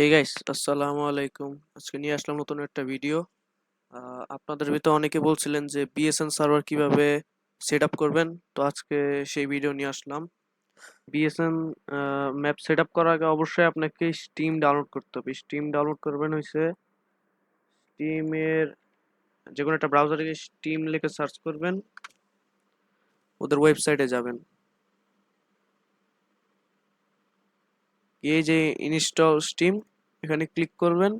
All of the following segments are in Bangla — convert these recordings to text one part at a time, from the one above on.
এই গাইস আসসালামু আলাইকুম আজকে নিয়ে আসলাম নতুন একটা ভিডিও আপনাদের ভিতরে অনেকে বলছিলেন যে বিএসএন সার্ভার কীভাবে সেট আপ করবেন? তো আজকে সেই ভিডিও নিয়ে আসলাম। বিএসএন ম্যাপ সেট আপ করার আগে অবশ্যই আপনাকে স্টিম ডাউনলোড করতে হবে। স্টিম ডাউনলোড করবেন হয়েছে স্টিমের যে কোনো একটা ব্রাউজারে স্টিম লিখে সার্চ করবেন। ওদের ওয়েবসাইটে যাবেন। এই যে ইনস্টল স্টিম এখানে ক্লিক করবেন।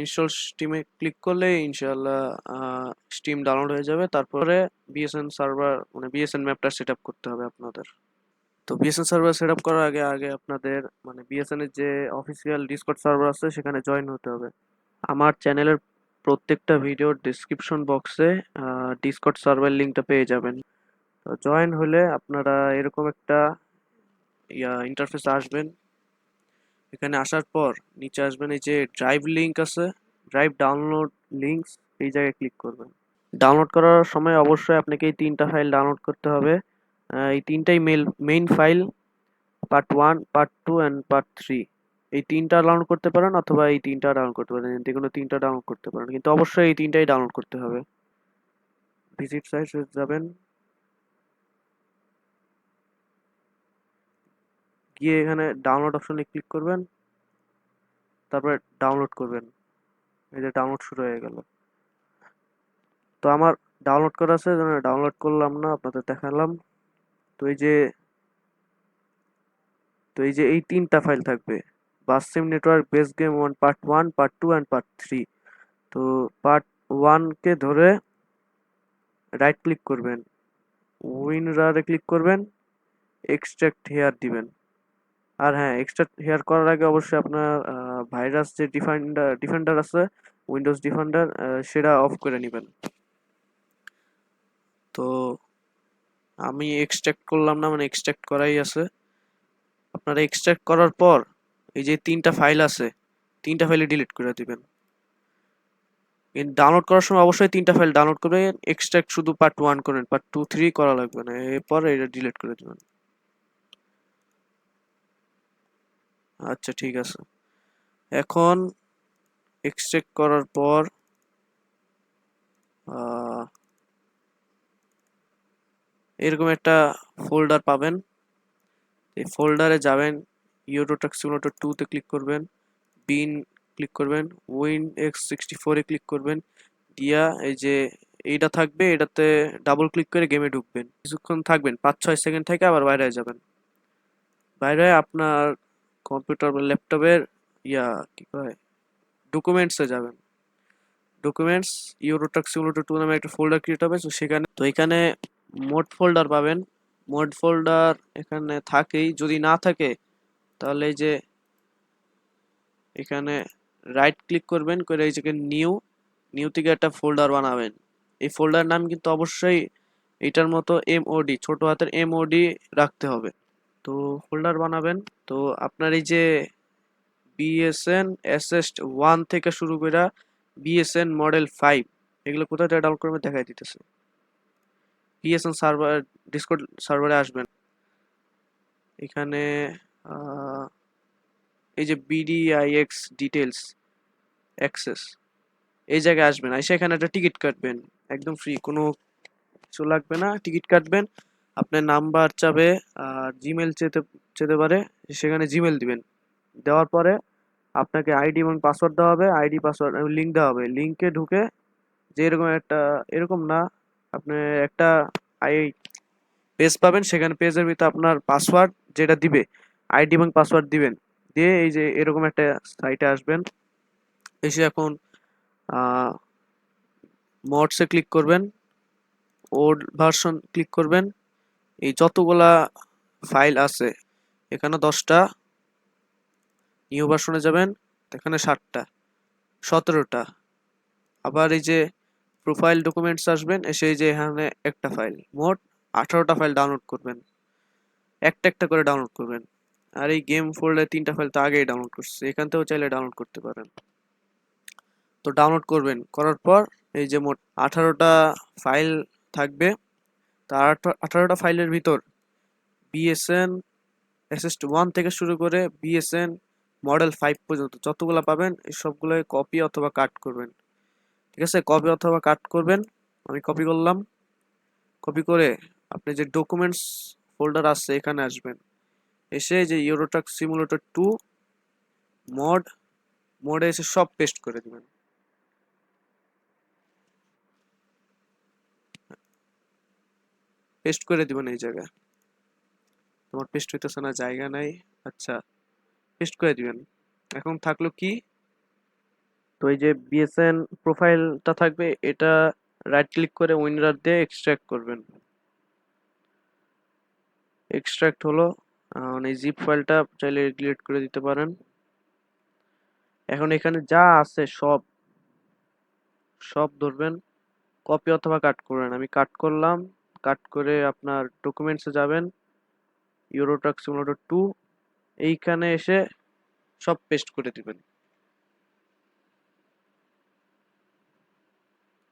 ইনস্টল স্টিমে ক্লিক করলে ইনশাআল্লাহ স্টিম ডাউনলোড হয়ে যাবে। তারপরে বিএসএন সার্ভার মানে বিএসএন ম্যাপটা সেট করতে হবে আপনাদের। তো বিএসএন সার্ভার সেট আপ করার আগে আগে আপনাদের মানে বিএসএন এর যে অফিসিয়াল ডিসকর্ড সার্ভার আছে, সেখানে জয়েন হতে হবে। আমার চ্যানেলের প্রত্যেকটা ভিডিওর ডিসক্রিপশন বক্সে ডিসকর্ড সার্ভার লিঙ্কটা পেয়ে যাবেন। তো জয়েন হলে আপনারা এরকম একটা ইয়া ইন্টারফেস আসবেন। এখানে আসার পর নিচে আসবেন, এই যে ড্রাইভ লিঙ্ক আছে ড্রাইভ ডাউনলোড লিংকস এই জায়গায় ক্লিক করবেন। ডাউনলোড করার সময় অবশ্যই আপনাকে এই তিনটা ফাইল ডাউনলোড করতে হবে। এই তিনটাই mail main file part one part two and part three এই তিনটা ডাউনলোড করতে পারেন অথবা এই তিনটা ডাউনলোড করতে পারেন, যে কোনো তিনটা ডাউনলোড করতে পারেন। কিন্তু অবশ্যই এই তিনটাই ডাউনলোড করতে হবে। ভিজিট সাইট যাবেন। গিয়ে এখানে ডাউনলোড অপশনে ক্লিক করবেন। তারপরে ডাউনলোড করবেন। এই যে ডাউনলোড শুরু হয়ে গেল। তো আমার ডাউনলোড করা আছে ডাউনলোড করলাম না, আপনাদের দেখালাম। তো এই যে, তো এই যে এই তিনটা ফাইল থাকবে। Basim network base game one part one part two and part three তো পার্ট ওয়ানকে ধরে রাইট ক্লিক করবেন। উইনরারে ক্লিক করবেন। এক্সট্রাক্ট হেয়ার দিবেন। আর হ্যাঁ এক্সট্রা হেয়ার করার আগে অবশ্যই আপনার ভাইরাস যে ডিফেন্ডার ডিফেন্ডার আছে উইন্ডোজ ডিফেন্ডার সেটা অফ করে নেবেন। তো আমি এক্সট্রাক্ট করলাম না মানে এক্সট্রাক্ট করাই আছে। আপনারা এক্সট্রাক্ট করার পর এই যে তিনটা ফাইল আছে, তিনটা ফাইলে ডিলিট করে দিবেন। ডাউনলোড করার সময় অবশ্যই তিনটা ফাইল ডাউনলোড করবেন এক্সট্রাক্ট শুধু পার্ট ওয়ান করেন পার্ট টু থ্রি করা লাগবে না, এরপর এটা ডিলিট করে দিবেন। আচ্ছা ঠিক আছে। এখন এক্সট্রাক্ট করার পর এরকম একটা ফোল্ডার পাবেন। এই ফোল্ডারে যাবেন ইউরোটাক সিমুলেটর টুতে ক্লিক করবেন বিন ক্লিক করবেন উইন এক্স সিক্সটি ফোরে ক্লিক করবেন, দিয়া এই যে এইটা থাকবে, এটাতে ডাবল ক্লিক করে গেমে ঢুকবেন। কিছুক্ষণ থাকবেন, পাঁচ ছয় সেকেন্ড থেকে আবার বাইরে যাবেন। বাইরে আপনার কম্পিউটার বা ল্যাপটপের, ইয়া, কি কয় ডকুমেন্টসে যাবেন। ডকুমেন্টস ইউরোটাক সিমুলেটর টু নামে একটা ফোল্ডার ক্রিয়েট হবে, তো সেখানে, তো এখানে মোড ফোল্ডার পাবেন। মোড ফোল্ডার এখানে থাকেই, যদি না থাকে, তাহলে এই যে এখানে রাইট ক্লিক করবেন, করে এই যে নিউ নিউ থেকে একটা ফোল্ডার বানাবেন। এই ফোল্ডার নাম কিন্তু অবশ্যই এটার মতো এমওডি ছোট হাতের এমওডি রাখতে হবে। তো ফোল্ডার বানাবেন। তো আপনার এই যে বিএসএন এসএস ওয়ান থেকে শুরু করে বিএসএন মডেল ফাইভ এগুলো কোথায় ডাউনলোড করবেন দেখাই দিতেছে। বিএসএন সার্ভার ডিসকর্ড সার্ভারে আসবেন। এখানে এই যে বিডিআইএক্স ডিটেলস অ্যাক্সেস এই জায়গায় আসবেন। এসে এখানে একটা টিকিট কাটবেন। একদম ফ্রি কোনো কিছু লাগবে না। টিকিট কাটবেন। আপনার নাম্বার চাবে আর জিমেল চেতে চেতে পারে, সেখানে জিমেল দিবেন। দেওয়ার পরে আপনাকে আইডি এবং পাসওয়ার্ড দেওয়া হবে আইডি পাসওয়ার্ড লিঙ্ক দেওয়া হবে। লিঙ্কে ঢুকে যে এরকম একটা, এরকম না, আপনি একটা আই পেজ পাবেন, সেখানে পেজের ভিতরে আপনার পাসওয়ার্ড যেটা দিবে আইডি এবং পাসওয়ার্ড দিবেন। দিয়ে এই যে এরকম একটা সাইটে আসবেন। এসে এখন মডসে ক্লিক করবেন ওল্ড ভার্সন ক্লিক করবেন। এই যতগুলা ফাইল আছে, এখানে দশটা নিউ ভার্সনে যাবেন, এখানে ষাটটা, সতেরোটা। আবার এই যে প্রোফাইল ডকুমেন্টস আসবেন, এসে এই যে এখানে একটা ফাইল মোট আঠারোটা ফাইল ডাউনলোড করবেন। একটা একটা করে ডাউনলোড করবেন। আর এই গেম ফোল্ডে তিনটা ফাইল তো আগেই ডাউনলোড করছে, এখান থেকেও চাইলে ডাউনলোড করতে পারেন। তো ডাউনলোড করবেন, করার পর এই যে মোট আঠারোটা ফাইল থাকবে তার আঠারোটা ফাইলের ভিতর বিএসএন এসএস ওয়ান থেকে শুরু করে বিএসএন মডেল ফাইভ পর্যন্ত যতগুলো পাবেন, এই সবগুলোই কপি অথবা কাট করবেন। ঠিক আছে? কপি অথবা কাট করবেন। আমি কপি করলাম। কপি করে আপনি যে ডকুমেন্টস ফোল্ডার আছে, এখানে আসবেন। এসে যে ইউরোট্রাক সিমুলেটর টু মড মোডে এসে সব পেস্ট করে দিবেন। পেস্ট করে দিবেন এই জায়গায়। তোমার পেস্ট হইতেছে না জায়গা নাই। আচ্ছা পেস্ট করে দিবেন। এখন থাকল কি? তো এই যে বিএসএন প্রোফাইলটা থাকবে এটা রাইট ক্লিক করে উইন্ডার দিয়ে এক্সট্রাক্ট করবেন। এক্সট্রাক্ট হলো আহ, এই জিপ ফাইলটা চাইলে ডিলিট করে দিতে পারেন। এখন এখানে যা আছে সব সব ধরবেন। কপি অথবা কাট করবেন। আমি কাট করলাম। কাট করে আপনার ডকুমেন্টসে যাবেন ইউরোট্রাক সিমুলেটর টু এইখানে এসে সব পেস্ট করে দিবেন।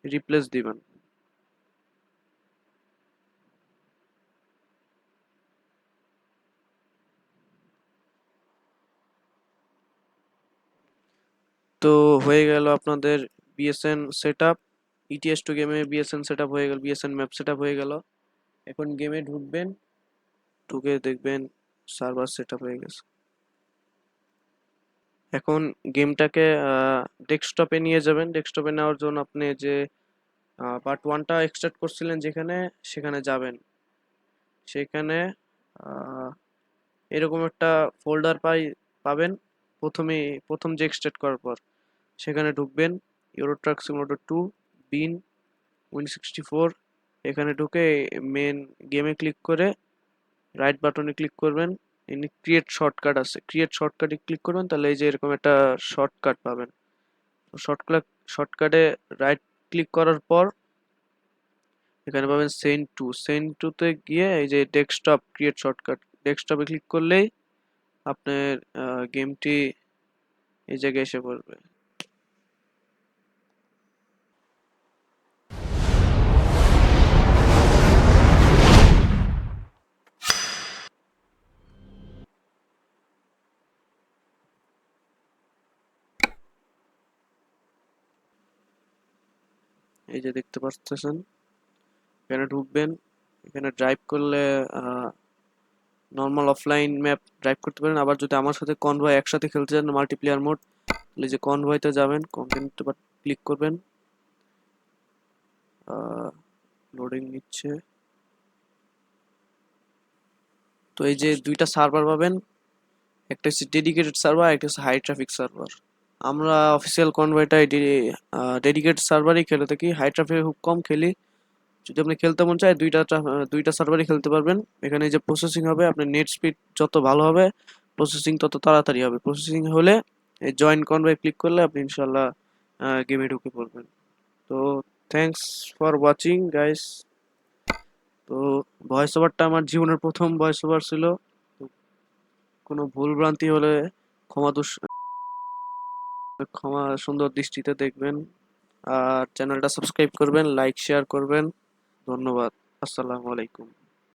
রিপ্লেস দিবেন। তো হয়ে গেল আপনাদের বিএসএন সেটআপ ইটিএস টু গেমে বিএসএন সেটআপ হয়ে গেল বিএসএন ম্যাপ সেটআপ হয়ে গেল। এখন গেমে ঢুকবেন, ঢুকে দেখবেন সার্ভার সেটআপ হয়ে গেছে। এখন গেমটাকে ডেস্কটপে নিয়ে যাবেন। ডেস্কটপে নেওয়ার জন্য আপনি যে পার্ট ওয়ানটা এক্সট্রাক্ট করছিলেন যেখানে, সেখানে যাবেন। সেখানে এরকম একটা ফোল্ডার পাই, পাবেন। প্রথমে প্রথম যে এক্সট্রাক্ট করার পর, সেখানে ঢুকবেন। Euro truck simulator two bin win sixty four. এখানে ঢুকে মেন গেমে ক্লিক করে রাইট বাটনে ক্লিক করবেন। এমনি ক্রিয়েট শর্টকাট আছে। ক্রিয়েট শর্টকাটে ক্লিক করবেন, তাহলে এই যে এরকম একটা শর্টকাট পাবেন। শর্টকাট শর্টকাটে রাইট ক্লিক করার পর এখানে পাবেন সেন্ড টু সেন্ড টুতে গিয়ে এই যে ডেস্কটপ ক্রিয়েট শর্টকাট ডেস্কটপে ক্লিক করলেই আপনার গেমটি এই জায়গায় এসে পড়বে। এই যে দেখতে পাচ্ছেন এখানে ঢুকবেন, এখানে ড্রাইভ করলে নর্মাল অফলাইন ম্যাপ ড্রাইভ করতে পারেন। আবার যদি আমার সাথে কনভয় একসাথে খেলতে চান মাল্টিপ্লেয়ার মোড তাহলে যে কনভয়তে যাবেন কন্টেন্ট ক্লিক করবেন। লোডিং নিচ্ছে। তো এই যে দুইটা সার্ভার পাবেন, একটা হচ্ছে ডেডিকেটেড সার্ভার একটা হচ্ছে হাই ট্রাফিক সার্ভার আমরা অফিসিয়াল কনভয়টাই ডেডিকেট সার্ভারই খেলে থাকি। হাই ট্রাফিক খুব কম খেলি। যদি আপনি খেলতে মন চায়, দুইটা দুইটা সার্ভারই খেলতে পারবেন। এখানে যে প্রসেসিং হবে, আপনার নেট স্পিড যত ভালো হবে প্রসেসিং তত তাড়াতাড়ি হবে। প্রসেসিং হলে এই জয়েন কনভয় ক্লিক করলে আপনি ইনশাল্লাহ গেমে ঢুকে পড়বেন। তো থ্যাঙ্কস ফর ওয়াচিং গাইস তো ভয়েস ওভারটা আমার জীবনের প্রথম ভয়েস ওভার ছিল। কোনো ভুল ভ্রান্তি হলে ক্ষমা দুষ ক্ষমা সুন্দর দৃষ্টিতে দেখবেন। আর চ্যানেলটা সাবস্ক্রাইব করবেন লাইক শেয়ার করবেন। ধন্যবাদ। আসসালামু আলাইকুম।